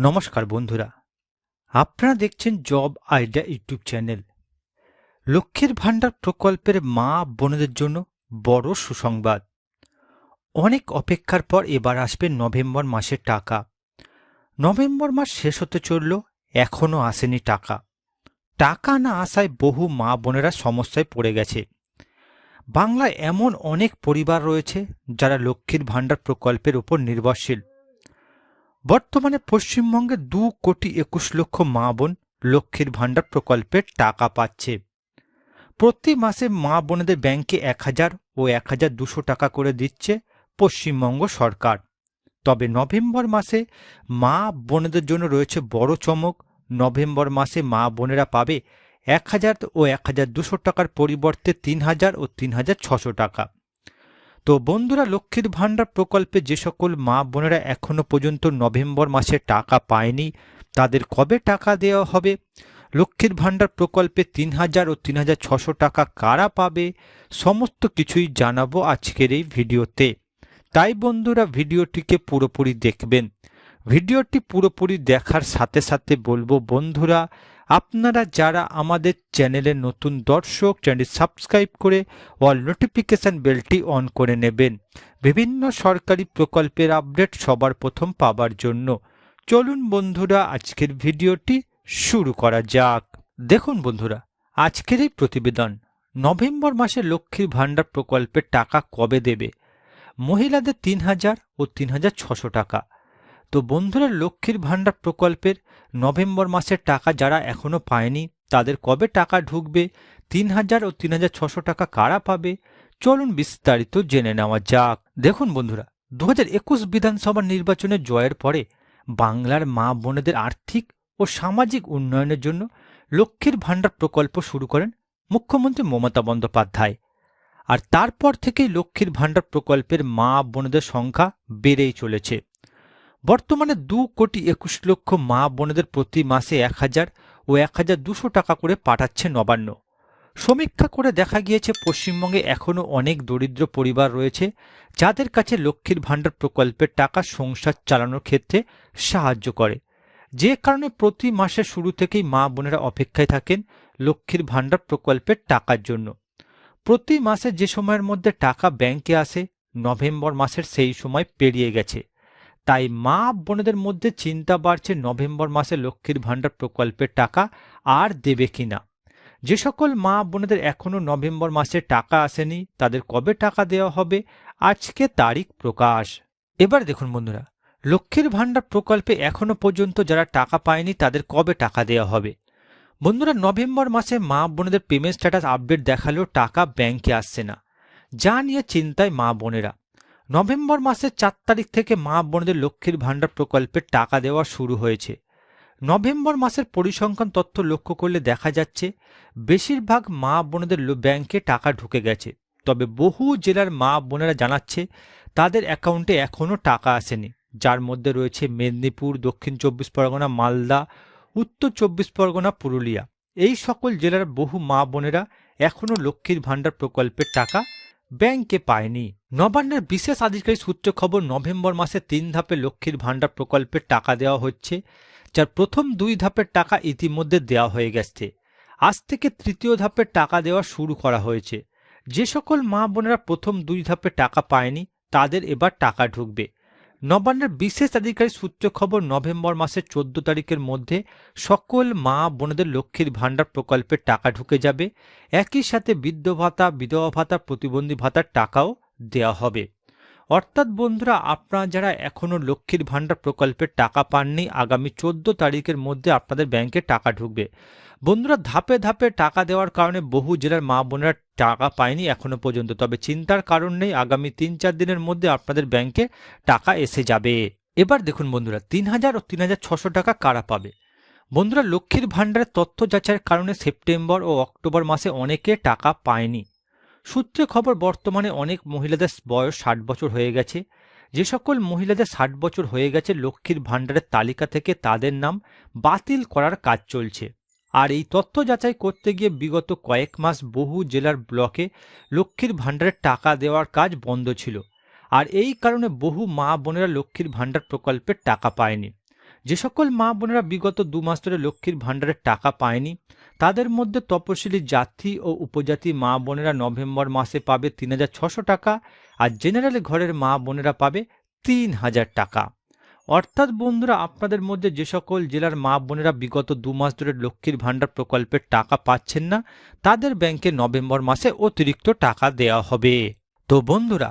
নমস্কার বন্ধুরা। আপনারা দেখছেন জব আইডিয়া ইউটিউব চ্যানেল। লক্ষ্মীর ভাণ্ডার প্রকল্পের মা বোনদের জন্য বড় সুসংবাদ। অনেক অপেক্ষার পর এবার আসবে নভেম্বর মাসের টাকা। নভেম্বর মাস শেষ হতে চলল এখনও আসেনি টাকা। টাকা না আসায় বহু মা বোনেরা সমস্যায় পড়ে গেছে। বাংলায় এমন অনেক পরিবার রয়েছে যারা লক্ষ্মীর ভাণ্ডার প্রকল্পের উপর নির্ভরশীল। বর্তমানে পশ্চিমবঙ্গে দু কোটি একুশ লক্ষ মা বোন লক্ষ্মীর ভাণ্ডার প্রকল্পের টাকা পাচ্ছে। প্রতি মাসে মা বোনেদের ব্যাংকে এক হাজার ও এক হাজার দুশো টাকা করে দিচ্ছে পশ্চিমবঙ্গ সরকার। তবে নভেম্বর মাসে মা বোনেদের জন্য রয়েছে বড় চমক। নভেম্বর মাসে মা বোনেরা পাবে এক হাজার ও এক হাজার দুশো টাকার পরিবর্তে তিন হাজার ও তিন হাজার ছশো টাকা। তো বন্ধুরা, লক্ষ্মীর ভাণ্ডার প্রকল্পে যে সকল মা বোনেরা এখনও পর্যন্ত নভেম্বর মাসে টাকা পায়নি, তাদের কবে টাকা দেওয়া হবে? লক্ষ্মীর ভাণ্ডার প্রকল্পে তিন হাজার ও তিন হাজার ছশো টাকা কারা পাবে? সমস্ত কিছুই জানাব আজকের এই ভিডিওতে। তাই বন্ধুরা, ভিডিওটিকে পুরোপুরি দেখবেন। ভিডিওটি পুরোপুরি দেখার সাথে সাথে বলব, বন্ধুরা আপনারা যারা আমাদের চ্যানেলে নতুন দর্শক চ্যানেল সাবস্ক্রাইব করে অল নোটিফিকেশান বেলটি অন করে নেবেন। বিভিন্ন সরকারি প্রকল্পের আপডেট সবার প্রথম পাবার জন্য। চলুন বন্ধুরা, আজকের ভিডিওটি শুরু করা যাক। দেখুন বন্ধুরা, আজকের এই প্রতিবেদন, নভেম্বর মাসে লক্ষ্মীর ভাণ্ডার প্রকল্পের টাকা কবে দেবে? মহিলাদের তিন হাজার ও তিন হাজার ছশো টাকা। তো বন্ধুরা, লক্ষ্মীর ভাণ্ডার প্রকল্পের নভেম্বর মাসের টাকা যারা এখনও পায়নি, তাদের কবে টাকা ঢুকবে? তিন হাজার ও তিন হাজার ছশো টাকা কারা পাবে? চলুন বিস্তারিত জেনে নেওয়া যাক। দেখুন বন্ধুরা দু একুশ বিধানসভা নির্বাচনে জয়ের পরে বাংলার মা বোনেদের আর্থিক ও সামাজিক উন্নয়নের জন্য লক্ষ্মীর ভাণ্ডার প্রকল্প শুরু করেন মুখ্যমন্ত্রী মমতা বন্দ্যোপাধ্যায়। আর তারপর থেকেই লক্ষ্মীর ভাণ্ডার প্রকল্পের মা বোনেদের সংখ্যা বেড়েই চলেছে। বর্তমানে দু কোটি একুশ লক্ষ মা বোনেদের প্রতি মাসে এক হাজার ও এক হাজার দুশো টাকা করে পাঠাচ্ছে নবান্ন। সমীক্ষা করে দেখা গিয়েছে, পশ্চিমবঙ্গে এখনও অনেক দরিদ্র পরিবার রয়েছে যাদের কাছে লক্ষ্মীর ভাণ্ডার প্রকল্পের টাকা সংসার চালানোর ক্ষেত্রে সাহায্য করে। যে কারণে প্রতি মাসের শুরু থেকেই মা বোনেরা অপেক্ষায় থাকেন লক্ষ্মীর ভাণ্ডার প্রকল্পের টাকার জন্য। প্রতি মাসে যে সময়ের মধ্যে টাকা ব্যাংকে আসে, নভেম্বর মাসের সেই সময় পেরিয়ে গেছে। তাই মা বোনেদের মধ্যে চিন্তা বাড়ছে নভেম্বর মাসে লক্ষ্মীর ভাণ্ডার প্রকল্পের টাকা আর দেবে কিনা। যে সকল মা বোনেদের এখনও নভেম্বর মাসে টাকা আসেনি, তাদের কবে টাকা দেওয়া হবে, আজকে তারিখ প্রকাশ। এবার দেখুন বন্ধুরা, লক্ষ্মীর ভাণ্ডার প্রকল্পে এখনও পর্যন্ত যারা টাকা পায়নি, তাদের কবে টাকা দেওয়া হবে? বন্ধুরা, নভেম্বর মাসে মা বোনেদের পেমেন্ট স্ট্যাটাস আপডেট দেখালেও টাকা ব্যাংকে আসছে না। যা নিয়ে চিন্তায় মা বোনেরা। নভেম্বর মাসের চার তারিখ থেকে মা বোনদের লক্ষ্মীর ভাণ্ডার প্রকল্পের টাকা দেওয়া শুরু হয়েছে। নভেম্বর মাসের পরিসংখ্যান তথ্য লক্ষ্য করলে দেখা যাচ্ছে, বেশিরভাগ মা বোনদের ব্যাংকে টাকা ঢুকে গেছে। তবে বহু জেলার মা বোনেরা জানাচ্ছে, তাদের অ্যাকাউন্টে এখনও টাকা আসেনি। যার মধ্যে রয়েছে মেদিনীপুর, দক্ষিণ চব্বিশ পরগনা, মালদা, উত্তর চব্বিশ পরগনা, পুরুলিয়া। এই সকল জেলার বহু মা বোনেরা এখনও লক্ষ্মীর ভাণ্ডার প্রকল্পের টাকা ব্যাংকে পায়নি। নবান্নের বিশেষ আধিকারিক সূত্রে খবর, নভেম্বর মাসে তিন ধাপে লক্ষ্মীর ভাণ্ডার প্রকল্পের টাকা দেওয়া হচ্ছে, যার প্রথম দুই ধাপের টাকা ইতিমধ্যে দেওয়া হয়ে গেছে। আজ থেকে তৃতীয় ধাপের টাকা দেওয়া শুরু করা হয়েছে। যে সকল মা বোনেরা প্রথম দুই ধাপে টাকা পায়নি, তাদের এবার টাকা ঢুকবে। নবান্নের বিশেষ আধিকারিক সূত্র খবর নভেম্বর মাসের চোদ্দ তারিখের মধ্যে সকল মা বোনদের লক্ষ্মীর ভাণ্ডার প্রকল্পে টাকা ঢুকে যাবে। একই সাথে বৃদ্ধ ভাতা, বিধবা ভাতা প্রতিবন্ধী ভাতার টাকাও দেওয়া হবে। অর্থাৎ বন্ধুরা, আপনারা যারা এখনও লক্ষ্মীর ভাণ্ডার প্রকল্পের টাকা পাননি, আগামী চোদ্দ তারিখের মধ্যে আপনাদের ব্যাংকে টাকা ঢুকবে। বন্ধুরা, ধাপে ধাপে টাকা দেওয়ার কারণে বহু জেলার মা বোনেরা টাকা পায়নি এখনও পর্যন্ত। তবে চিন্তার কারণ নেই, আগামী তিন চার দিনের মধ্যে আপনাদের ব্যাংকে টাকা এসে যাবে। এবার দেখুন বন্ধুরা, তিন হাজার ও তিন হাজার ছশো টাকা কারা পাবে? বন্ধুরা, লক্ষ্মীর ভাণ্ডারের তথ্য যাচাইয়ের কারণে সেপ্টেম্বর ও অক্টোবর মাসে অনেকে টাকা পায়নি। সূত্রে খবর, বর্তমানে অনেক মহিলাদের বয়স ষাট বছর হয়ে গেছে। যে সকল মহিলাদের ষাট বছর হয়ে গেছে লক্ষ্মীর ভাণ্ডারের তালিকা থেকে তাদের নাম বাতিল করার কাজ চলছে। আর এই তথ্য যাচাই করতে গিয়ে বিগত কয়েক মাস বহু জেলার ব্লকে লক্ষ্মীর ভাণ্ডারের টাকা দেওয়ার কাজ বন্ধ ছিল। আর এই কারণে বহু মা বোনেরা লক্ষ্মীর ভাণ্ডার প্রকল্পের টাকা পায়নি। যে সকল মা বোনেরা বিগত দু মাস ধরে লক্ষ্মীর ভাণ্ডারের টাকা পায়নি, তাদের মধ্যে তপশিলি জাতি ও উপজাতি মা বোনেরা নভেম্বর মাসে পাবে তিন হাজার ছশো টাকা আর জেনারেল ঘরের মা বোনেরা পাবে তিন হাজার টাকা। অর্থাৎ বন্ধুরা, আপনাদের মধ্যে যে সকল জেলার মা বোনেরা বিগত দু মাস ধরে লক্ষ্মীর ভাণ্ডার প্রকল্পের টাকা পাচ্ছেন না, তাদের ব্যাংকে নভেম্বর মাসে অতিরিক্ত টাকা দেওয়া হবে। তো বন্ধুরা